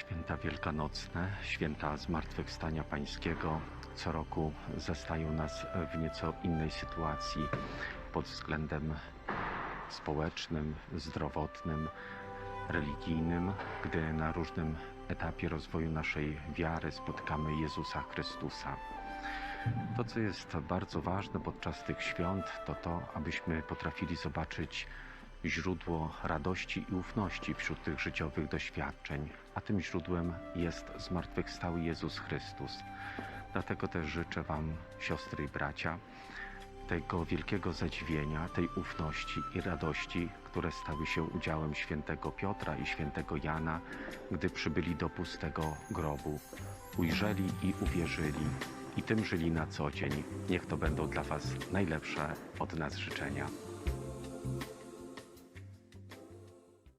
Święta wielkanocne, święta Zmartwychwstania Pańskiego co roku zastają nas w nieco innej sytuacji pod względem społecznym, zdrowotnym, religijnym, gdy na różnym etapie rozwoju naszej wiary spotykamy Jezusa Chrystusa. To, co jest bardzo ważne podczas tych świąt, to to, abyśmy potrafili zobaczyć źródło radości i ufności wśród tych życiowych doświadczeń, a tym źródłem jest zmartwychwstały Jezus Chrystus. Dlatego też życzę Wam, siostry i bracia, tego wielkiego zadziwienia, tej ufności i radości, które stały się udziałem świętego Piotra i świętego Jana, gdy przybyli do pustego grobu. Ujrzeli i uwierzyli i tym żyli na co dzień. Niech to będą dla Was najlepsze od nas życzenia.